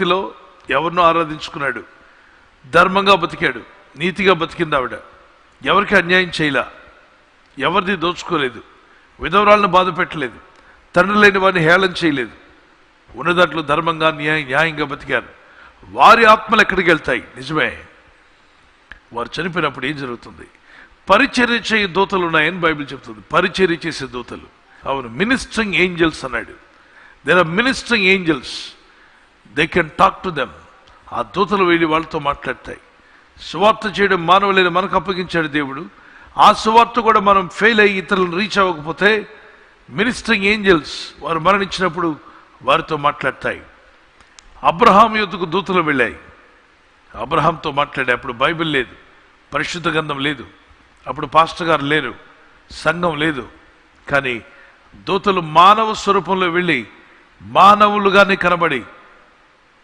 భక్తిలో ఎవరినో ఆరాధించుకున్నాడు. ధర్మంగా బతికాడు. నీతిగా బతికింది ఆవిడ. ఎవరికి అన్యాయం చేయలా. ఎవరిది దోచుకోలేదు. విధవరాలను బాధ పెట్టలేదు. తండ్రి లేని వారిని హేళన చేయలేదు. ఉన్నదాంట్లో ధర్మంగా న్యాయ న్యాయంగా బతికారు. వారి ఆత్మలు ఎక్కడికి వెళ్తాయి? నిజమే. వారు చనిపోయినప్పుడు ఏం జరుగుతుంది? పరిచర్య చేయ దూతలు ఉన్నాయని బైబిల్ చెప్తుంది. పరిచర్య చేసే దూతలు. అవును మినిస్టరింగ్ ఏంజల్స్ అన్నాడు. There are ministering angels they can talk to them ఆ దూతలు వెళ్ళి వాళ్ళతో మాట్లాడతాయి. సువార్త చేయడం మానవులైన మనకు అప్పగించాడు దేవుడు. ఆ సువార్త కూడా మనం ఫెయిల్ అయ్యి ఇతరులను రీచ్ అవ్వకపోతే మినిస్టరింగ్ ఏంజల్స్ వారు మరణించినప్పుడు వారితో మాట్లాడతాయి. అబ్రహాం యుద్ధకు దూతలు వెళ్ళాయి. అబ్రహాంతో మాట్లాడే అప్పుడు బైబిల్ లేదు. పరిశుద్ధ గ్రంథం లేదు. అప్పుడు పాస్టర్ గారు లేరు. సంఘం లేదు. కానీ దూతలు మానవ స్వరూపంలో వెళ్ళి మానవులుగానే కనబడి